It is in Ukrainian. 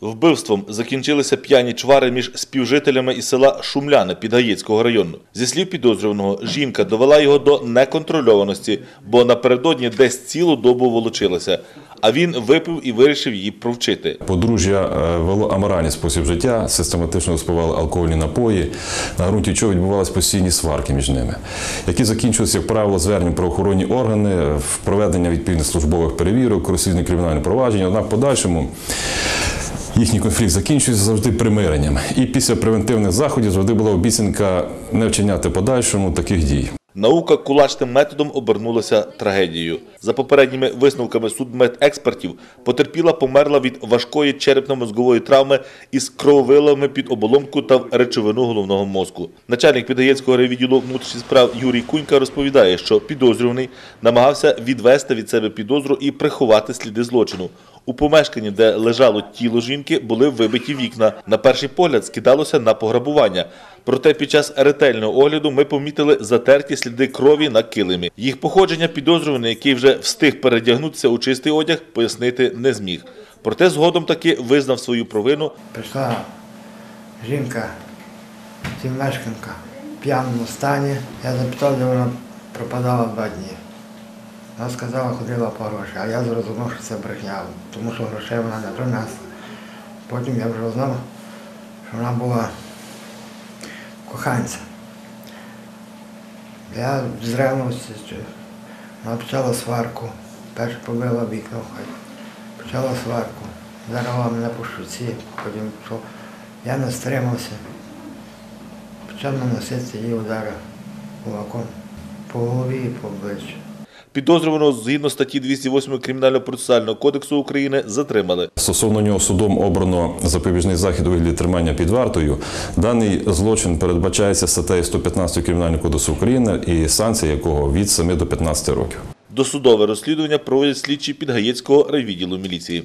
Вбивством закінчилися п'яні чвари між співжителями із села Шумляне Підгаєцького району. Зі слів підозрюваного, жінка довела його до неконтрольованості, бо напередодні десь цілу добу волочилася, а він випив і вирішив її провчити. Подружжя е, вело аморальний спосіб життя, систематично спивали алкогольні напої, на ґрунті чого відбувалися постійні сварки між ними, які закінчилися, як правило, зверненням правоохоронні органи, проведення відповідних службових перевірок, розслідування кримінальних проваджень. Однак подальшому їхній конфлікт закінчується завжди примиренням. І після превентивних заходів завжди була обіцянка не вчиняти подальшому таких дій. Наука кулачним методом обернулася трагедією. За попередніми висновками судмедекспертів, потерпіла померла від важкої черепно-мозгової травми із крововилами під оболонку та в речовину головного мозку. Начальник Підгаєцького райвідділу внутрішніх справ Юрій Кунька розповідає, що підозрюваний намагався відвести від себе підозру і приховати сліди злочину. У помешканні, де лежало тіло жінки, були вибиті вікна. На перший погляд скидалося на пограбування. Проте під час ретельного огляду ми помітили затерті сліди крові на килимі. Їх походження підозрюваний, який вже встиг передягнутися у чистий одяг, пояснити не зміг. Проте згодом таки визнав свою провину Прийшла жінка, мешканка в п'яному стані. Я запитав, де вона пропадала два дні. Вона сказала, ходила по гроші, а я зрозумів, що це брехня, тому що грошей вона не принесла. Потім я вже знав, що вона була коханця. Я з ревності вона почала сварку. Перше побила вікна в. Почала сварку. Зарвала мене по шуці, потім що я не стримався. Почав наносити їй удари кулаком по голові і по обличчю. Підозрюваного згідно статті 208 Кримінально-процесуального кодексу України затримали. Стосовно нього судом обрано запобіжний захід у вигляді тримання під вартою. Даний злочин передбачається статтею 115 Кримінального кодексу України і санкція якого від 7 до 15 років. Досудове розслідування проводять слідчі Підгаєцького райвідділу міліції.